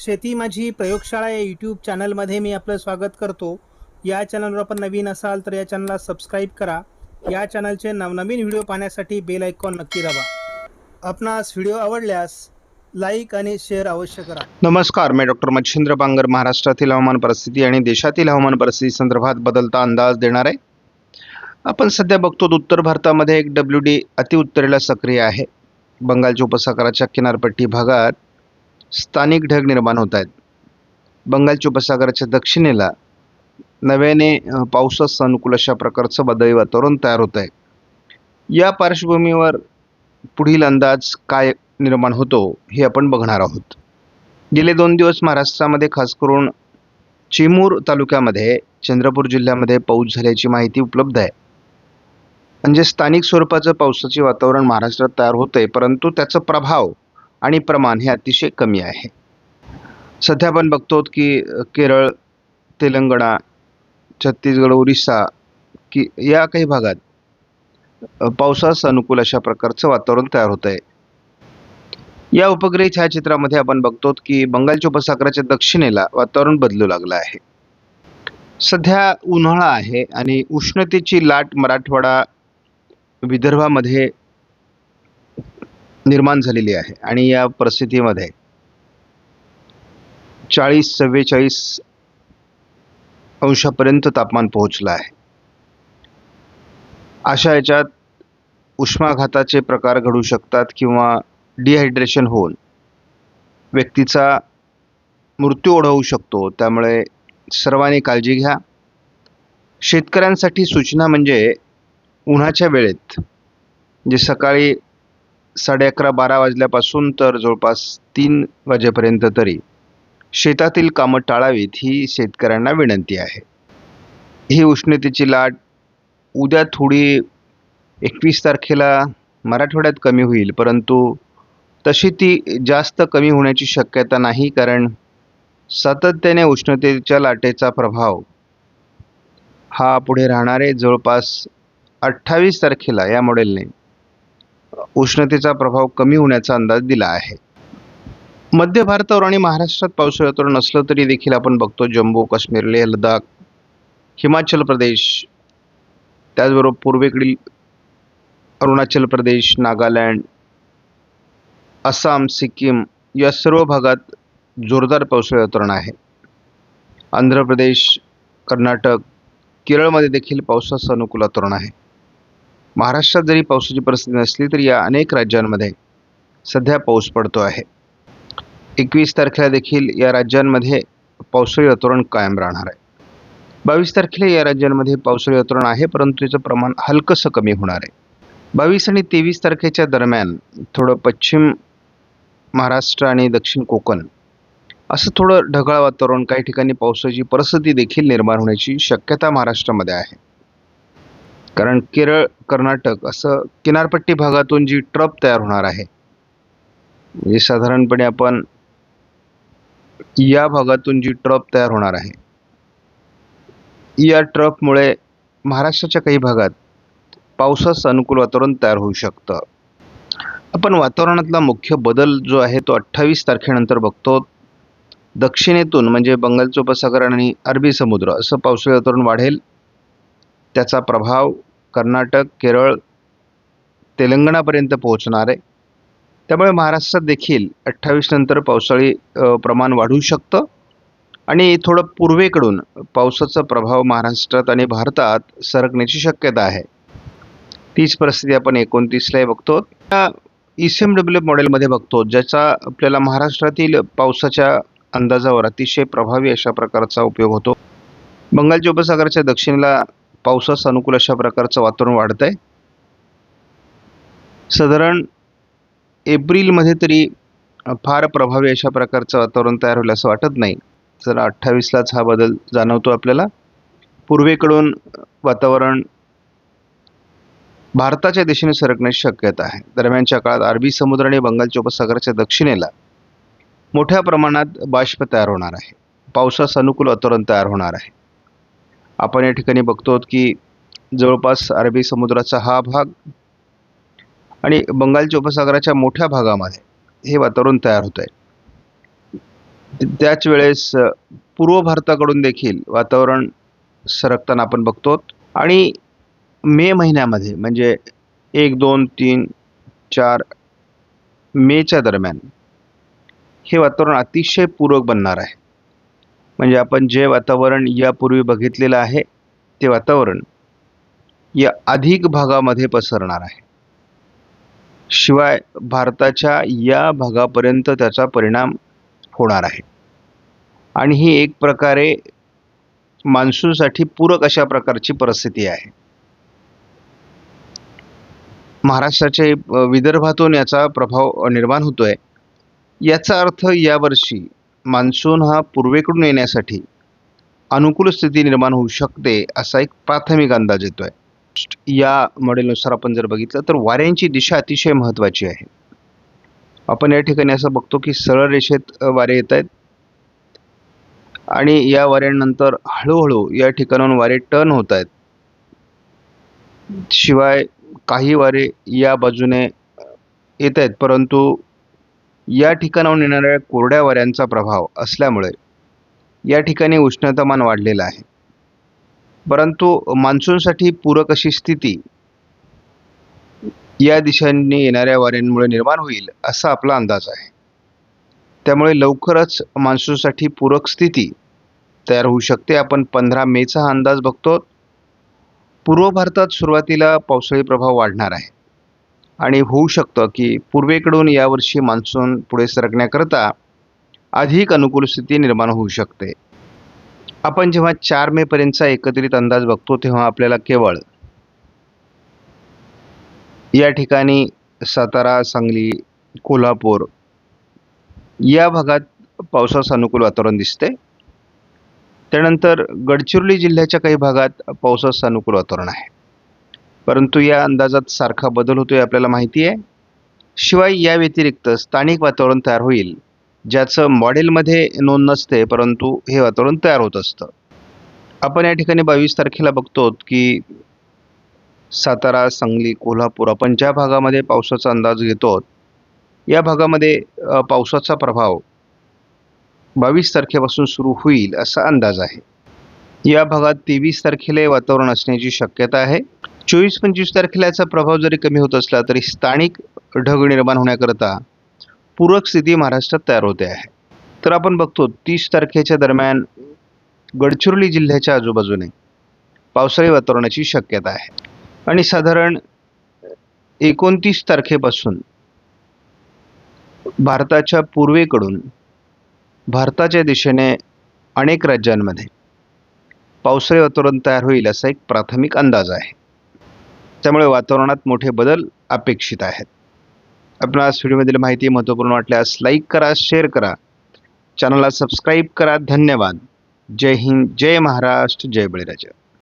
शेती माझी प्रयोगशाळा या यूट्यूब चॅनलमध्ये मी आपलं स्वागत करतो. या चॅनलवर आपण नवीन असाल तर या चॅनलला सबस्क्राईब करा. या चॅनलचे नवनवीन व्हिडिओ पाहण्यासाठी बेल आयकॉन नक्की दाबा. आपणास व्हिडिओ आवडल्यास लाईक आणि शेअर अवश्य करा. नमस्कार मी डॉक्टर मच्छिंद्र बांगर महाराष्ट्रातील हवामान परिस्थिती आणि देशातील हवामान परिस्थिती संदर्भात बदलता अंदाज देणार. आहे आपण सध्या बघतो उत्तर भारतामध्ये एक डब्ल्यू डी अतिउत्तरेला सक्रिय आहे. बंगालच्या उपसागराच्या किनारपट्टी भागात स्थानिक ढग निर्माण होत आहेत. बंगालच्या उपसागराच्या दक्षिणेला नव्याने पावसास अनुकूल अशा प्रकारचं वादळी वातावरण तयार होत आहे. या पार्श्वभूमीवर पुढील अंदाज काय निर्माण होतो हे आपण बघणार आहोत. गेले दोन दिवस महाराष्ट्रामध्ये खास करून चिमूर तालुक्यामध्ये चंद्रपूर जिल्ह्यामध्ये पाऊस झाल्याची माहिती उपलब्ध आहे. म्हणजे स्थानिक स्वरूपाचं पावसाचे वातावरण महाराष्ट्रात तयार होतंय परंतु त्याचा प्रभाव आणि प्रमाण हे अतिशय कमी आहे. सध्या आपण बघतो की केरळ तेलंगणा छत्तीसगड ओरिसा की या काही भागात पावसास अनुकूल अशा प्रकारचं वातावरण तयार होत आहे या उपग्रही छायाचित्रामध्ये आपण बघतो की बंगालच्या उपसागराच्या दक्षिणेला वातावरण बदलू लागलं आहे. सध्या उन्हाळा आहे आणि उष्णतेची लाट मराठवाडा विदर्भामध्ये निर्माण झालेली आहे. आणि या परिस्थितीमध्ये चाळीस चव्वेचाळीस अंशापर्यंत तापमान पोहोचलं आहे. अशा याच्यात उष्माघाताचे प्रकार घडू शकतात किंवा डिहायड्रेशन होऊन व्यक्तीचा मृत्यू ओढवू शकतो. त्यामुळे सर्वांनी काळजी घ्या. शेतकऱ्यांसाठी सूचना म्हणजे उन्हाच्या वेळेत जे सकाळी साडे अकरा बारा वाजल्यापासून तर जवळपास तीन वाजेपर्यंत तरी शेतातील कामं टाळावीत ही शेतकऱ्यांना विनंती आहे. ही उष्णतेची लाट उद्या थोडी एकवीस तारखेला मराठवाड्यात कमी होईल परंतु तशी ती जास्त कमी होण्याची शक्यता नाही कारण सातत्याने उष्णतेच्या लाटेचा प्रभाव हा पुढे राहणारे जवळपास अठ्ठावीस तारखेला या मॉडेलने उष्णतेचा प्रभाव कमी होण्याचा अंदाज दिला आहे. मध्य भारतावर आणि महाराष्ट्रात पावसाळी वातावरण नसलं तरी देखील आपण बघतो जम्मू काश्मीर लेह लडाख हिमाचल प्रदेश त्याचबरोबर पूर्वेकडील अरुणाचल प्रदेश नागालँड आसाम सिक्कीम या सर्व भागात जोरदार पावसाळी वातावरण आहे. आंध्र प्रदेश कर्नाटक केरळमध्ये देखील पावसाचं अनुकूल वातावरण आहे. महाराष्ट्रात जरी पावसाची परिस्थिती नसली तरी या अनेक राज्यांमध्ये सध्या पाऊस पडतो आहे. एकवीस तारखेला देखील या राज्यांमध्ये पावसाळी वातावरण कायम राहणार आहे. बावीस तारखेला या राज्यांमध्ये पावसाळी वातावरण आहे परंतु त्याचं प्रमाण हलकंसं कमी होणार आहे. बावीस आणि तेवीस तारखेच्या दरम्यान थोडं पश्चिम महाराष्ट्र आणि दक्षिण कोकण असं थोडं ढगाळ वातावरण काही ठिकाणी पावसाची परिस्थिती देखील निर्माण होण्याची शक्यता महाराष्ट्रामध्ये आहे. कारण केरळ कर्नाटक असं किनारपट्टी भागातून जी ट्रप तयार होणार आहे म्हणजे साधारणपणे आपण या भागातून जी ट्रप तयार होणार आहे या ट्रपमुळे महाराष्ट्राच्या काही भागात पावसास अनुकूल वातावरण तयार होऊ शकतं. आपण वातावरणातला मुख्य बदल जो आहे तो अठ्ठावीस तारखेनंतर बघतो. दक्षिणेतून म्हणजे बंगालचं उपसागर आणि अरबी समुद्र असं पावसाळी वातावरण वाढेल. त्याचा प्रभाव कर्नाटक केरळ तेलंगणापर्यंत पोहोचणार आहे. त्यामुळे महाराष्ट्रात देखील अठ्ठावीस नंतर पावसाळी प्रमाण वाढू शकतं. आणि थोडं पूर्वेकडून पावसाचा प्रभाव महाराष्ट्रात आणि भारतात सरकण्याची शक्यता आहे. तीच परिस्थिती आपण एकोणतीसलाही बघतो. त्या ई सी एम डब्ल्यू मॉडेलमध्ये बघतो ज्याचा आपल्याला महाराष्ट्रातील पावसाच्या अंदाजावर अतिशय प्रभावी अशा प्रकारचा उपयोग होतो. बंगालच्या उपसागराच्या दक्षिणेला पावसास अनुकूल अशा प्रकारचं वातावरण वाढत आहे साधारण एप्रिलमध्ये तरी फार प्रभावी अशा प्रकारचं वातावरण तयार होईल असं वाटत नाही. तर अठ्ठावीसलाच हा बदल जाणवतो आपल्याला. पूर्वेकडून वातावरण भारताच्या दिशेने सरकण्याची शक्यता आहे. दरम्यानच्या काळात अरबी समुद्र आणि बंगालच्या उपसागराच्या दक्षिणेला मोठ्या प्रमाणात बाष्प तयार होणार आहे. पावसास अनुकूल वातावरण तयार होणार आहे. आपण या ठिकाणी बघतो की जवळपास अरबी समुद्राचा हा भाग आणि बंगालच्या उपसागराच्या मोठ्या भागामध्ये हे वातावरण तयार होत आहे त्याच वेळेस पूर्व भारताकडून देखील वातावरण सरकताना आपण बघतो आणि मे महिन्यामध्ये म्हणजे एक दोन तीन चार मेच्या दरम्यान हे वातावरण अतिशय पूरक बनणार आहे. म्हणजे आपण जे वातावरण यापूर्वी बघितलेलं आहे ते वातावरण या अधिक भागामध्ये पसरणार आहे. शिवाय भारताच्या या भागापर्यंत त्याचा परिणाम होणार आहे. आणि ही एक प्रकारे मान्सूनसाठी पूरक अशा प्रकारची परिस्थिती आहे. महाराष्ट्राचे विदर्भातून याचा प्रभाव निर्माण होतोय. याचा अर्थ यावर्षी मान्सून हा पूर्वेकडून येण्यासाठी अनुकूल स्थिती निर्माण होऊ शकते असा एक प्राथमिक अंदाज येतो आहे या मॉडेलनुसार आपण जर बघितलं तर वाऱ्यांची दिशा अतिशय महत्त्वाची आहे. आपण या ठिकाणी असं बघतो की सरळ रेषेत वारे येत आहेत. आणि या वाऱ्यांनंतर हळूहळू या ठिकाणाहून वारे टर्न होत आहेत. शिवाय काही वारे या बाजूने येत आहेत परंतु या ठिकाणाहून येणाऱ्या कोरड्या वाऱ्यांचा प्रभाव असल्यामुळे या ठिकाणी उष्णतामान वाढलेलं आहे. परंतु मान्सूनसाठी पूरक अशी स्थिती या दिशांनी येणाऱ्या वाऱ्यांमुळे निर्माण होईल असा आपला अंदाज आहे. त्यामुळे लवकरच मान्सूनसाठी पूरक स्थिती तयार होऊ शकते. आपण पंधरा मेचा हा अंदाज बघतो. पूर्व भारतात सुरुवातीला पावसाळी प्रभाव वाढणार आहे. आणि होऊ शकतं की पूर्वेकडून यावर्षी मान्सून पुढे सरकण्याकरता अधिक अनुकूल स्थिती निर्माण होऊ शकते. आपण जेव्हा चार मे पर्यंतचा एकत्रित अंदाज बघतो तेव्हा आपल्याला केवळ या ठिकाणी सातारा सांगली कोल्हापूर या भागात पावसास अनुकूल वातावरण दिसते. त्यानंतर गडचिरोली जिल्ह्याच्या काही भागात पावसास अनुकूल वातावरण आहे. परंतु या अंदाजात सारखा बदल होतोय आपल्याला माहिती आहे. शिवाय या व्यतिरिक्त स्थानिक वातावरण तयार होईल ज्याचं मॉडेलमध्ये नोंद नसते परंतु हे वातावरण तयार होत असतं. आपण या ठिकाणी बावीस तारखेला बघतो की सातारा सांगली कोल्हापूर आपण ज्या भागामध्ये पावसाचा अंदाज घेतो या भागामध्ये पावसाचा प्रभाव बावीस तारखेपासून सुरू होईल असा अंदाज आहे. या भागात तेवीस तारखेला वातावरण असण्याची शक्यता आहे. चोवीस पंचवीस तारखेला याचा प्रभाव जरी कमी होत असला तरी स्थानिक ढग निर्माण होण्याकरता पूरक स्थिती महाराष्ट्रात तयार होते आहे. तर आपण बघतो तीस तारखेच्या दरम्यान गडचिरोली जिल्ह्याच्या आजूबाजूने पावसाळी वातावरणाची शक्यता आहे. आणि साधारण एकोणतीस तारखेपासून भारताच्या पूर्वेकडून भारताच्या दिशेने अनेक राज्यांमध्ये पावसाळी वातावरण तयार होईल असा एक प्राथमिक अंदाज आहे. त्यामुळे वातावरणात मोठे बदल अपेक्षित आहेत. आपणास व्हिडिओमधील माहिती महत्त्वपूर्ण वाटल्यास लाईक करा शेअर करा. चॅनलला सबस्क्राईब करा. धन्यवाद. जय हिंद जय महाराष्ट्र जय बळीराजा.